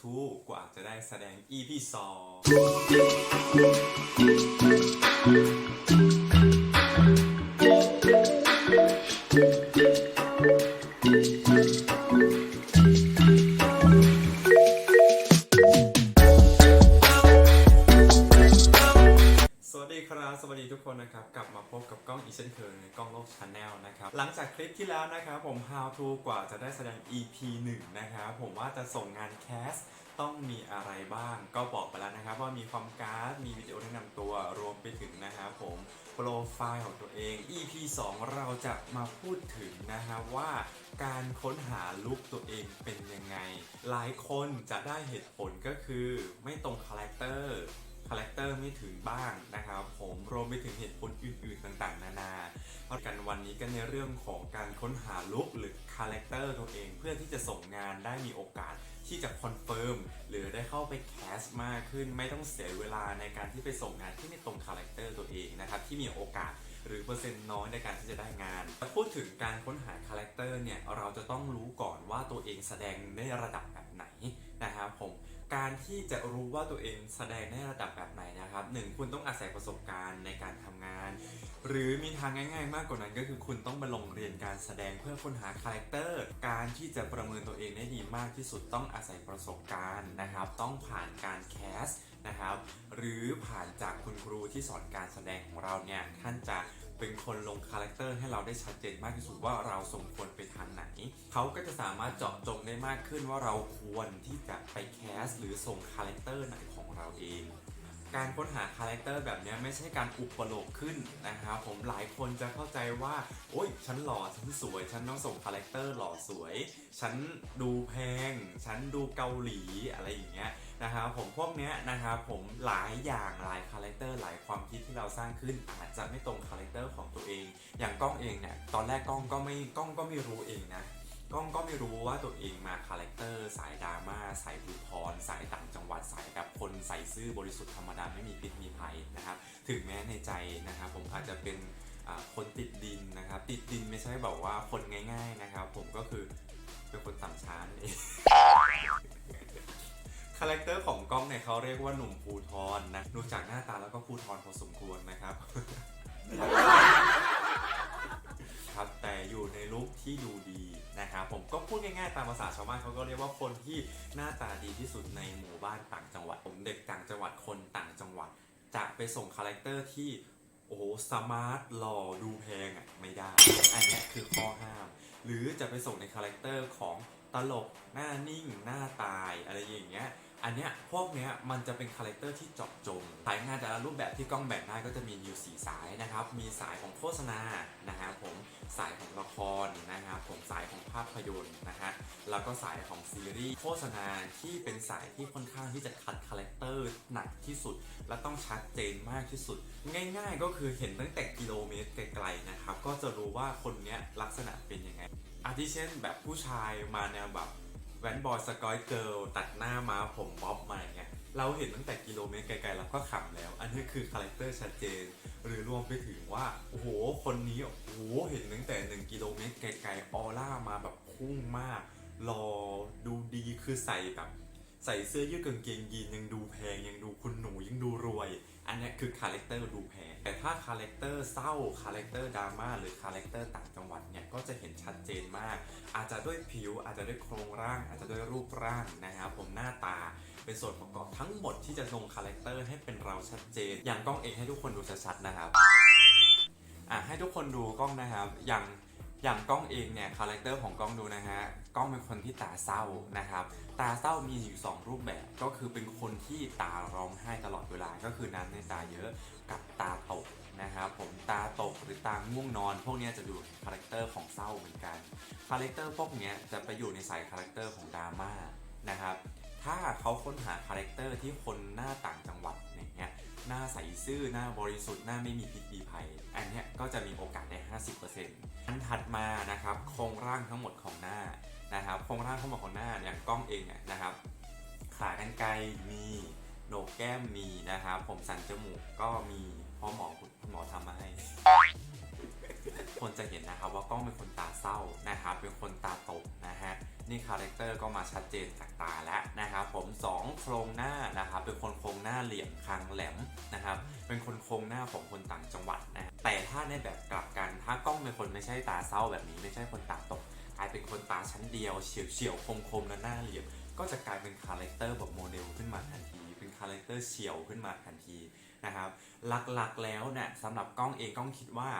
to กว่าจะได้แสดง EP 2 งจากคลิปที่แล้วนะครับผม How to กว่าจะได้แสดง EP 1 นะครับผมว่าจะส่งงานแคสต้องมีอะไรบ้าง ก็บอกไปแล้วนะครับ ว่ามีความการ์ด มีวิดีโอแนะนำตัวรวมไปถึงนะครับผมโปรไฟล์ของตัวเอง EP 2 เราจะมาพูดถึงนะครับว่าการค้นหาลุคตัวเองเป็นยังไง หลายคนจะได้เหตุผลก็คือไม่ตรงคาแรคเตอร์ คาแรคเตอร์ไม่ถึงบ้างนะครับผมรวมไปถึงเหตุผลอื่นๆต่างๆ นานาเพราะกันวันนี้ก็ในเรื่องของการค้นหาลุคหรือคาแรคเตอร์ตัวเอง เพื่อที่จะส่งงานได้มีโอกาสที่จะคอนเฟิร์มหรือได้เข้าไปแคสมากขึ้น ไม่ต้องเสียเวลาในการที่ไปส่งงานที่ไม่ตรงคาแรคเตอร์ตัวเองนะครับที่มีโอกาสหรือเปอร์เซ็นต์น้อยในการที่จะได้งานพูดถึงการค้นหาคาแรคเตอร์เนี่ยเราจะต้องรู้ก่อนว่าตัวเองแสดงในระดับแบบไหนนะครับผม การที่จะรู้ว่าตัวเองแสดงในระดับแบบไหนนะครับหนึ่งคุณต้องอาศัยประสบการณ์ในการทำงาน หรือมีทางง่าย ๆ มากกว่านั้นก็คือคุณต้องไปลงเรียนการแสดงเพื่อค้นหาคาแรคเตอร์การที่จะประเมินตัวเองได้ดีมากที่สุดต้องอาศัยประสบการณ์นะครับ ต้องผ่านการแคสนะครับ หรือผ่านจากคุณครูที่สอนการแสดงของเราเนี่ยท่านจะ เป็นคนลงคาแรคเตอร์ให้เราได้ชัดเจนมากที่สุดว่าเราสมควรไปทางไหน เขาก็จะสามารถเจาะจงได้มากขึ้นว่าเราควรที่จะไปแคสหรือส่งคาแรคเตอร์ไหนของเราเองการค้นหาคาแรคเตอร์แบบนี้ไม่ใช่การอุปโลกขึ้นนะครับผมหลายคนจะเข้าใจว่า โอ๊ยฉันหล่อฉันสวย ฉันต้องส่งคาแรคเตอร์หล่อสวย ฉันดูแพง ฉันดูเกาหลีอะไรอย่างเงี้ย นะครับผมพวกเนี้ยนะครับผมหลายอย่างหลายคาแรคเตอร์หลายความคิดที่เราสร้างขึ้นอาจจะไม่ตรงคาแรคเตอร์ของตัวเอง อย่างกล้องเองเนี่ยตอนแรกกล้องก็ไม่กล้องก็ไม่รู้เองนะกล้องก็ไม่รู้ว่าตัวเองมาคาแรคเตอร์สายดราม่าสายบุพรสายต่างจังหวัดสายแบบคนใส่ซื่อบริสุทธิ์ธรรมดาไม่มีพิษมีภัยนะครับถึงแม้ในใจนะครับผมอาจจะเป็นคนติดดินนะครับติดดินไม่ใช่แบบว่าคนง่าย ๆนะครับ ผมก็คือเป็นคนต่ำช้านั่นเอง แรคเตอร์ของกล้องเนี่ยเขาเรียกว่าหนุ่มภูทรนะดูจากหน้าตาแล้วก็ภูทรพอสมควรนะครับ ครับแต่อยู่ในลุคที่ดูดีนะครับผมก็พูดง่ายๆตามภาษาชาวบ้านเขาก็เรียกว่าคนที่หน้าตาดีที่สุดในหมู่บ้านต่างจังหวัด ผมเด็กต่างจังหวัดคนต่างจังหวัด จะไปส่งคาแรคเตอร์ที่โอ้โหสมาร์ทหล่อดูแพงอะไม่ได้ อันนี้คือข้อห้าม หรือจะไปส่งในคาแรคเตอร์ของตลกหน้านิ่งหน้าตายอะไรอย่างเงี้ย อันเนี้ยพวกเนี้ยมันจะเป็นคาแรคเตอร์ที่เจาะจง สายงานแต่ละรูปแบบที่กล้องแบ่งได้ก็จะมีอยู่4สายนะครับ มีสายของโฆษณานะครับผม สายของละครนะครับผม สายของภาพยนตร์นะฮะ แล้วก็สายของซีรีส์ โฆษณาที่เป็นสายที่ค่อนข้างที่จะคัดคาแรคเตอร์หนักที่สุด และต้องชัดเจนมากที่สุด ง่ายๆก็คือเห็นตั้งแต่กิโลเมตรไกลๆนะครับ ก็จะรู้ว่าคนเนี้ยลักษณะเป็นยังไงอาทิเช่นแบบผู้ชายมาแนวแบบ แวนบอยสกอยเกิลตัดหน้ามาผมบ๊อบมาอย่างเงี้ยเราเห็นตั้งแต่กิโลเมตรไกลๆเราก็ขำแล้ว อันนี้คือคาแรคเตอร์ชัดเจน หรือรวมไปถึงว่า โอ้โห คนนี้ โอ้โห เห็นตั้งแต่ 1 กิโลเมตรไกลๆออร่ามาแบบพุ่งมาก รอดูดีคือใส่แบบ ใส่เสื้อยืดกางเกงยีนยังดูแพงยังดูคุณหนูยังดูรวย อันนี้คือคาแรคเตอร์ดูแพงแต่ถ้าคาแรคเตอร์เศร้าคาแรคเตอร์ดราม่าหรือคาแรคเตอร์ต่างจังหวัดเนี่ยก็จะเห็นชัดเจนมาก อาจจะด้วยผิว อาจจะด้วยโครงร่าง อาจจะด้วยรูปร่างนะครับผมหน้าตาเป็นส่วนประกอบทั้งหมดที่จะลงคาแรคเตอร์ให้เป็นเราชัดเจน อย่างกล้องเองให้ทุกคนดูชัดๆนะครับอะให้ทุกคนดูกล้องนะครับอย่าง อย่างกล้องเองเนี่ยคาแรคเตอร์ของกล้องดูนะฮะกล้องเป็นคนที่ตาเศร้านะครับตาเศร้ามีอยู่สองรูปแบบก็คือเป็นคนที่ตาร้องไห้ตลอดเวลาก็คือน้ำในตาเยอะกับตาตกนะครับผมตาตกหรือตาง่วงนอน พวกนี้จะดูคาแรคเตอร์ของเศร้าเหมือนกันคาแรคเตอร์พวกนี้จะไปอยู่ในสายคาแรคเตอร์ของดราม่านะครับถ้าเขาค้นหาคาแรคเตอร์ที่คนหน้าต่างจังหวัด หน้าใสซื่อหน้าบริสุทธิ์หน้าไม่มีพิษมีภัย อันนี้ก็จะมีโอกาสได้ 50%อันถัดมานะครับโครงร่างทั้งหมดของหน้านะครับโครงร่างทั้งหมดของหน้าอย่างกล้องเองเนี่ยนะครับ ขากรรไกรมีโหนกแก้มมีนะครับผมสันจมูกก็มีเพ่อหมอคุณหมอทำมาให้ คนจะเห็นนะครับว่ากล้องเป็นคนตาเศร้านะครับเป็นคนตาตกนะฮะ นี่คาแรคเตอร์ก็มาชัดเจนจากตาแล้วนะครับผมโครงหน้านะครับเป็นคนโครงหน้าเหลี่ยมคางแหลมนะครับเป็นคนโครงหน้าของคนต่างจังหวัดนะแต่ถ้าในแบบกลับกันถ้ากล้องเป็นคนไม่ใช่ตาเศร้าแบบนี้ไม่ใช่คนตาตกกลายเป็นคนตาชั้นเดียวเฉียวเฉียวคมคมและหน้าเหลี่ยม ก็จะกลายเป็นคาแรคเตอร์แบบโมเดลขึ้นมาทันทีเป็นคาแรคเตอร์เฉียวขึ้นมาทันทีนะครับหลักๆแล้วเนี่ยสำหรับกล้องเองกล้องคิดว่า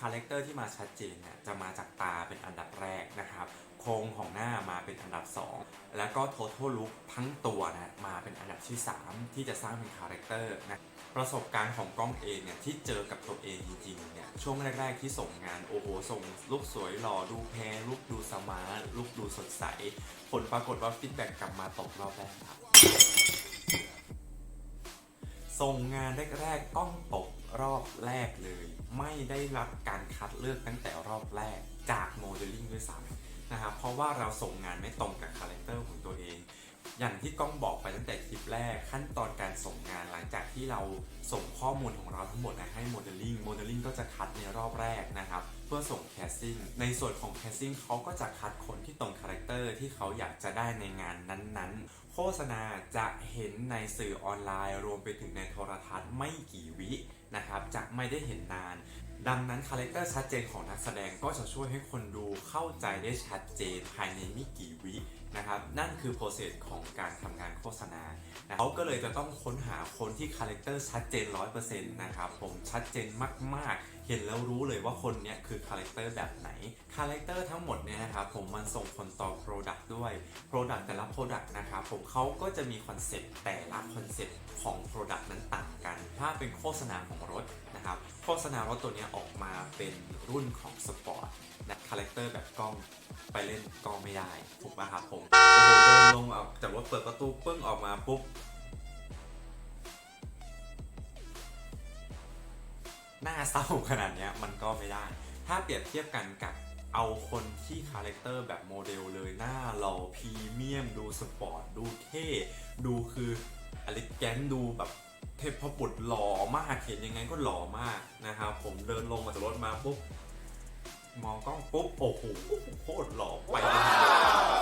คาแรคเตอร์ที่มาชัดเจนเนี่ยจะมาจากตาเป็นอันดับแรกนะครับ โครงของหน้ามาเป็นอันดับ 2 แล้วก็ total look ทั้งตัวนะมาเป็นอันดับที่ 3 ที่จะสร้างเป็นคาแรคเตอร์นะประสบการณ์ของกล้องเองเนี่ยที่เจอกับตัวเองจริงๆเนี่ยช่วงแรกๆที่ส่งงานโอ้โหส่งลูกสวยหล่อดูแพงลูกดูสมาร์ทลูกดูสดใส ผลปรากฏว่าฟีดแบ็กกลับมาตกรอบแรกครับส่งงานแรกๆต้องตก รอบแรกเลย ไม่ได้รับการคัดเลือกตั้งแต่รอบแรกจากโมเดลลิ่งด้วยซ้ำนะครับเพราะว่าเราส่งงานไม่ตรงกับคาแรคเตอร์ของตัวเอง อย่างที่ก้องบอกไปตั้งแต่คลิปแรกขั้นตอนการส่งงานหลังจากที่เราส่งข้อมูลของเราทั้งหมดให้โมเดลลิ่งโมเดลลิ่งก็จะคัดในรอบแรกนะครับเพื่อส่งแคสซิ่ง ในส่วนของแคสซิ่งเขาก็จะคัดคนที่ตรงคาแรคเตอร์ที่เขาอยากจะได้ในงานนั้นๆ โฆษณาจะเห็นในสื่อออนไลน์ รวมไปถึงในโทรทัศน์ไม่กี่วินะครับ จะไม่ได้เห็นนาน ดังนั้นคาแรคเตอร์ชัดเจนของนักแสดงก็จะช่วยให้คนดูเข้าใจได้ชัดเจนภายในไม่กี่วินะครับ นั่นคือโปรเซสของการทำงานโฆษณาเขาก็เลยจะต้องค้นหาคนที่คาแรคเตอร์ชัดเจน 100%นะครับผมชัดเจนมากๆ เห็นแล้วรู้เลยว่าคนเนี้ยคือคาแรคเตอร์แบบไหนคาแรคเตอร์ทั้งหมดเนี่ยนะครับผมมันส่งผลต่อ Product ด้วย Product แต่ละ Product นะครับผมเขาก็จะมีคอนเซ็ปต์แต่ละคอนเซ็ปต์ของ Product นั้นต่างกัน ถ้าเป็นโฆษณาของรถนะครับโฆษณารถตัวเนี้ยออกมาเป็นรุ่นของสปอร์ตนะคาแรคเตอร์แบบกล้องไปเล่นก็ไม่ได้ถูกป่ะครับผมโอ้โหเดินลงออกจากรถเปิดประตูปึ้งออกมาปุ๊บ น้าเศร้าขนาดนี้มันก็ไม่ได้ ถ้าเปรียบเทียบกันกับเอาคนที่คาแรคเตอร์แบบโมเดลเลยหน้าหล่อพรีเมียม ดูสปอร์ต ดูเท่ ดูคืออลิแกนดูแบบเทพบุตรหล่อมากเห็นยังไงก็หล่อมากนะครับ ผมเดินลงมาจากรถมาปุ๊บ มองกล้องปุ๊บ โอ้โหโคตรหล่อไปเดีย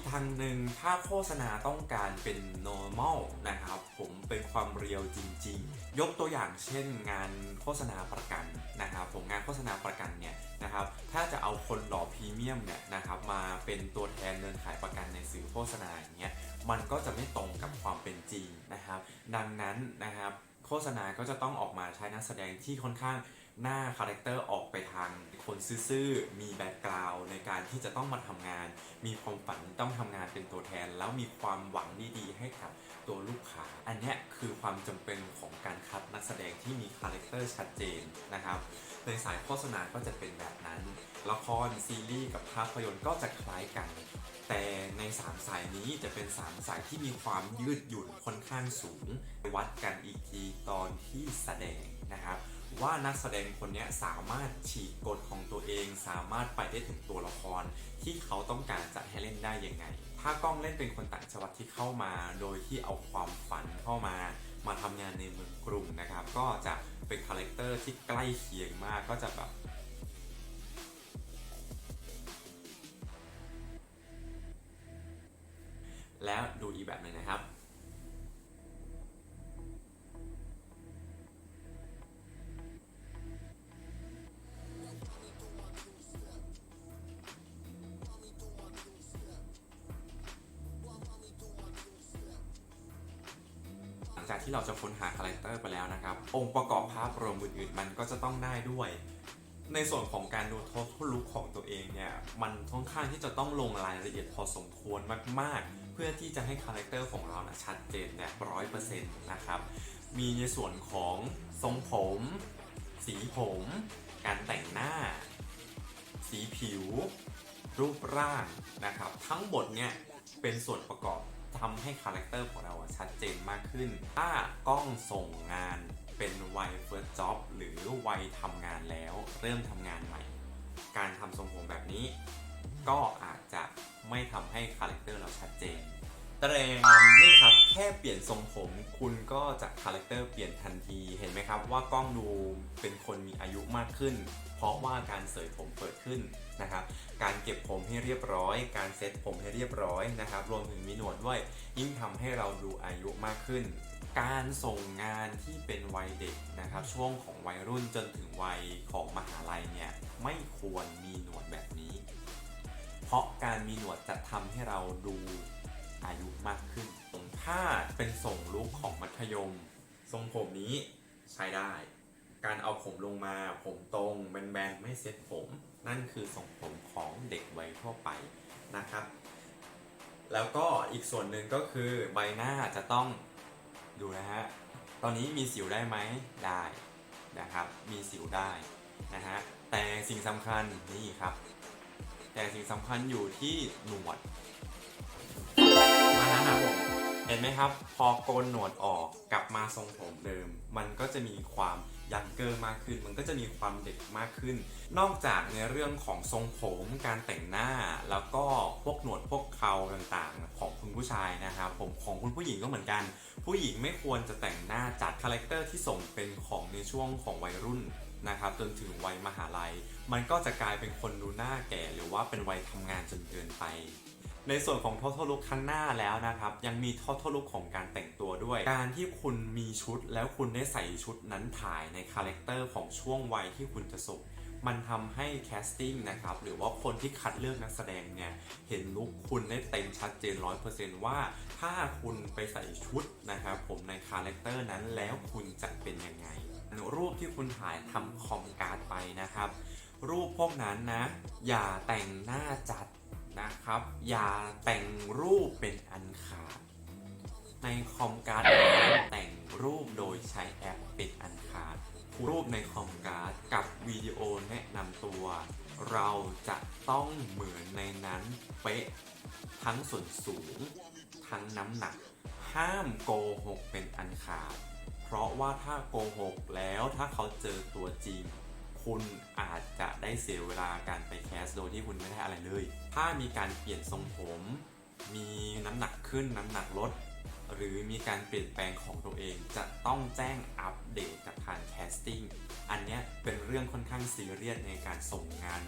กทางหนึ่งถ้าโฆษณาต้องการเป็น normal นะครับ ผมเป็นความเรียวจริง ๆ ยกตัวอย่างเช่นงานโฆษณาประกันนะครับผมงานโฆษณาประกันเนี่ยนะครับถ้าจะเอาคนหล่อพรีเมียมเนี่ยนะครับมาเป็นตัวแทนเดินขายประกันในสื่อโฆษณาอย่างเงี้ยมันก็จะไม่ตรงกับความเป็นจริงนะครับ ดังนั้นนะครับโฆษณาก็จะต้องออกมาใช้นักแสดงที่ค่อนข้าง หน้าคาแรคเตอร์ออกไปทางคนซื่อๆ มีแบ็กกราวด์ในการที่จะต้องมาทำงาน มีความฝันต้องทำงานเป็นตัวแทน แล้วมีความหวังดีๆให้กับตัวลูกค้า อันนี้คือความจำเป็นของการคัดนักแสดงที่มีคาแรคเตอร์ชัดเจนนะครับ ในสายโฆษณาก็จะเป็นแบบนั้น ละครซีรีส์กับภาพยนตร์ก็จะคล้ายกัน แต่ใน 3 สายนี้จะเป็น 3 สายที่มีความยืดหยุ่นค่อนข้างสูง วัดกันอีกทีตอนที่แสดง นะครับว่านักแสดงคนนี้สามารถฉีกกฎของตัวเอง สามารถไปได้ถึงตัวละคร ที่เขาต้องการจะให้เล่นได้ยังไง ถ้ากล้องเล่นเป็นคนต่างจังหวัดที่เข้ามา โดยที่เอาความฝันเข้ามา มาทำงานในเมืองกรุงนะครับ ก็จะเป็นคาแรคเตอร์ที่ใกล้เคียงมากก็จะแบบแล้วดูอีกแบบหนึ่งนะครับ องค์ประกอบภาพรวมอื่นๆ มันก็จะต้องได้ด้วย ในส่วนของการดูท o ทุลุกของตัวเองเนี่ย มันค่อนข้างที่จะต้องลงรายละเอียดพอสมควรมากๆ เพื่อที่จะให้คาแรคเตอร์ของเรานะชัดเจนแบบร้อยเปอร์เซ็นต์นะครับ มีในส่วนของทรงผม สีผม การแต่งหน้า สีผิว รูปร่างนะครับ ทั้งหมดเนี่ยเป็นส่วนประกอบทำให้คาแรคเตอร์ของเราชัดเจนมากขึ้น ถ้ากล้องส่งงาน เป็นวัย first job หรือวัยทำงานแล้ว เริ่มทำงานใหม่ การทำทรงผมแบบนี้ ก็อาจจะไม่ทำให้คาแรคเตอร์เราชัดเจนตรงนี่ครับแค่เปลี่ยนทรงผมคุณก็จะคาแรคเตอร์เปลี่ยนทันทีเห็นไหมครับว่ากล้องดูเป็นคนมีอายุมากขึ้น เพราะว่าการเสยผมเปิดขึ้นนะครับการเก็บผมให้เรียบร้อย การเซ็ตผมให้เรียบร้อยนะครับรวมถึงมีหนวดด้วยยิ่งทำให้เราดูอายุมากขึ้น การส่งงานที่เป็นวัยเด็กนะครับ ช่วงของวัยรุ่นจนถึงวัยของมหาลัยเนี่ยไม่ควรมีหนวดแบบนี้ เพราะการมีหนวดจะทำให้เราดูอายุมากขึ้นถ้าเป็นส่งลุคของมัธยม ทรงผมนี้ใช้ได้ การเอาผมลงมาผมตรงแบนๆไม่เซ็ตผม นั่นคือทรงผมของเด็กวัยทั่วไปนะครับ แล้วก็อีกส่วนหนึ่งก็คือใบหน้าจะต้อง ดูนะฮะ ตอนนี้มีสิวได้ไหมได้นะครับ มีสิวได้นะฮะ แต่สิ่งสำคัญนี่ครับ แต่สิ่งสำคัญอยู่ที่หนวดมานะครับผม เห็นไหมครับ พอโกนหนวดออกกลับมาทรงผมเดิม มันก็จะมีความยังเกอร์มากขึ้น มันก็จะมีความเด็กมากขึ้น นอกจากในเรื่องของทรงผมการแต่งหน้า แล้วก็พวกหนวดพวกเคราต่างๆ ของคุณผู้ชายนะครับผมของคุณผู้หญิงก็เหมือนกัน ผู้หญิงไม่ควรจะแต่งหน้าจัดคาแรคเตอร์ที่ส่งเป็นของในช่วงของวัยรุ่นนะครับจนถึงวัยมหาลัย มันก็จะกลายเป็นคนดูหน้าแก่หรือว่าเป็นวัยทำงานจนเกินไป ในส่วนของ total look ข้งหน้าแล้วนะครับ ยังมี total look ของการแต่งตัวด้วย การที่คุณมีชุดแล้วคุณได้ใส่ชุดนั้นถ่ายในคาแรคเตอร์ของช่วงวัยที่คุณจะส่งมันทำให้แคสติ้งนะครับ หรือว่าคนที่คัดเลือกนักแสดงเนี่ย เห็นลุคคุณได้เต็มชัดเจน 100%ว่าถ้าคุณไปใส่ชุดนะครับ ผมในคาแรคเตอร์นั้นแล้วคุณจะเป็นยังไง รูปที่คุณถ่ายทำคอมการ์ดไปนะครับ รูปพวกนั้นนะ อย่าแต่งหน้าจัด นะครับ อย่าแต่งรูปเป็นอันขาด ในคอมการ์ดแต่งรูปโดยใช้แอปเป็นอันขาด รูปในคอมการ์ดกับวิดีโอแนะนำตัว เราจะต้องเหมือนในนั้นเป๊ะทั้งส่วนสูง ทั้งน้ำหนัก ห้ามโกหกเป็นอันขาด เพราะว่าถ้าโกหกแล้วถ้าเขาเจอตัวจริง คุณอาจจะได้เสียเวลาการไปแคสโดยที่คุณไม่ได้อะไรเลย ถ้ามีการเปลี่ยนทรงผม มีน้ำหนักขึ้นน้ำหนักลด หรือมีการเปลี่ยนแปลงของตัวเอง จะต้องแจ้งอัปเดตกับทางแคสติ้งอันนี้เป็นเรื่องค่อนข้างซีเรียสในการส่งงาน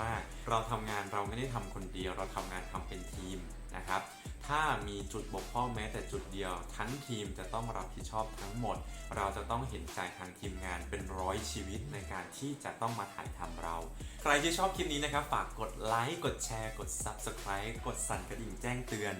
มาก ๆ เราทำงานเราไม่ได้ทำคนเดียว เราทำงานทำเป็นทีมนะครับ ถ้ามีจุดบกพร่องแม้แต่จุดเดียว ทั้งทีมจะต้องรับผิดชอบทั้งหมด เราจะต้องเห็นใจทางทีมงานเป็นร้อยชีวิตในการที่จะต้องมาถ่ายทำเรา ใครที่ชอบคลิปนี้นะครับ ฝากกดไลค์ กดแชร์ กด Subscribe กดสั่นกระดิ่งแจ้งเตือน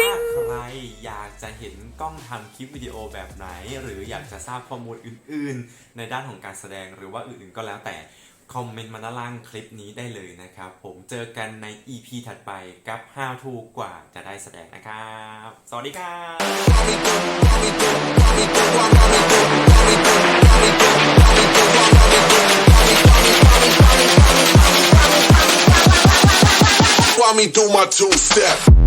ถ้าใครอยากจะเห็นกล้องทำคลิปวิดีโอแบบไหน หรืออยากจะทราบข้อมูลอื่น ๆ ในด้านของการแสดงหรือว่าอื่นๆก็แล้วแต่ คอมเมนต์มาด้านล่างคลิปนี้ได้เลยนะครับ ผมเจอกันใน EP ถัดไปกับ How to กว่าจะได้แสดงนะครับ สวัสดีครับ me do my two step.